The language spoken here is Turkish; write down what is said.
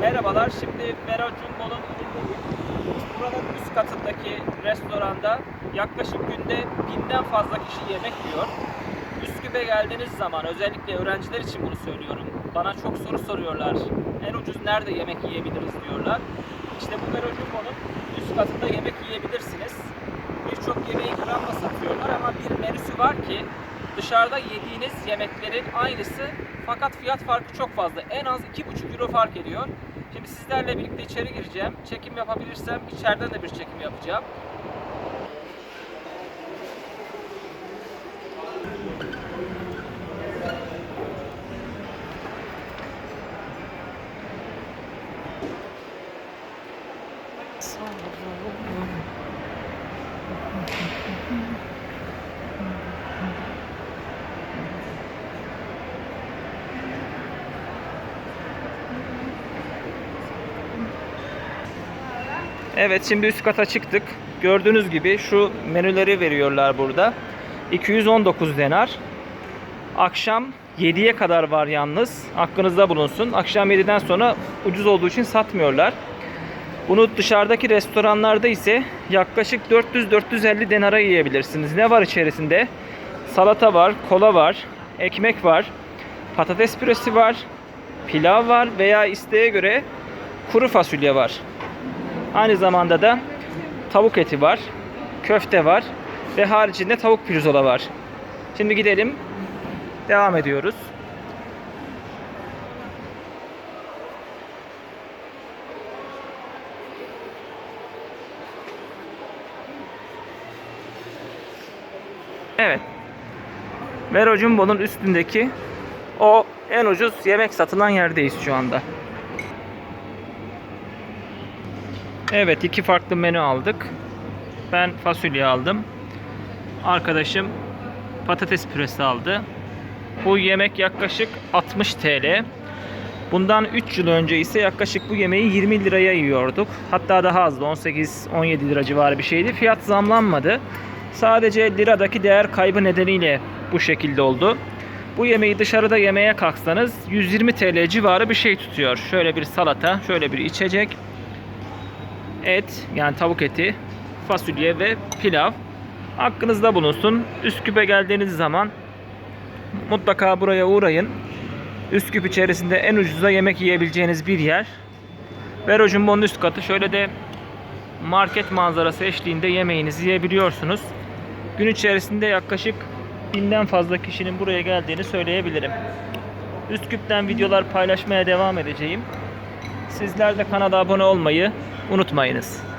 Merhabalar, şimdi Vera Jumbo'nun buranın üst katındaki restoranda yaklaşık günde binden fazla kişi yemek yiyor. Üsküp'e geldiğiniz zaman özellikle öğrenciler için bunu söylüyorum. Bana çok soru soruyorlar. En ucuz nerede yemek yiyebiliriz diyorlar. İşte bu Vera Jumbo'nun üst katında yemek yiyebilirsiniz. Birçok yemeği gramla satıyorlar ama bir menüsü var ki dışarıda yediğiniz yemeklerin aynısı fakat fiyat farkı çok fazla. En az 2,5 euro fark ediyor. Şimdi sizlerle birlikte içeri gireceğim. Çekim yapabilirsem içeriden de bir çekim yapacağım. Evet şimdi üst kata çıktık. Gördüğünüz gibi şu menüleri veriyorlar burada. 219 denar. Akşam 7'ye kadar var yalnız. Aklınızda bulunsun. Akşam 7'den sonra ucuz olduğu için satmıyorlar. Bunu dışarıdaki restoranlarda ise yaklaşık 400-450 denara yiyebilirsiniz. Ne var içerisinde? Salata var, kola var, ekmek var, patates püresi var, pilav var veya isteğe göre kuru fasulye var. Aynı zamanda da tavuk eti var, köfte var ve haricinde tavuk pirzola var. Şimdi gidelim. Devam ediyoruz. Evet. Vero Jumbo'nun üstündeki o en ucuz yemek satılan yerdeyiz şu anda. Evet iki farklı menü aldık. Ben fasulye aldım. Arkadaşım patates püresi aldı. Bu yemek yaklaşık 60 TL. Bundan 3 yıl önce ise yaklaşık bu yemeği 20 liraya yiyorduk. Hatta daha azdı 18-17 lira civarı bir şeydi. Fiyat zamlanmadı. Sadece liradaki değer kaybı nedeniyle bu şekilde oldu. Bu yemeği dışarıda yemeye kalksanız 120 TL civarı bir şey tutuyor. Şöyle bir salata, şöyle bir içecek et yani tavuk eti, fasulye ve pilav. Aklınızda bulunsun. Üsküp'e geldiğiniz zaman mutlaka buraya uğrayın. Üsküp içerisinde en ucuza yemek yiyebileceğiniz bir yer. Vero Jumbo'nun üst katı. Şöyle de market manzarası eşliğinde yemeğinizi yiyebiliyorsunuz. Gün içerisinde yaklaşık binden fazla kişinin buraya geldiğini söyleyebilirim. Üsküp'ten videolar paylaşmaya devam edeceğim. Sizler de kanala abone olmayı unutmayınız.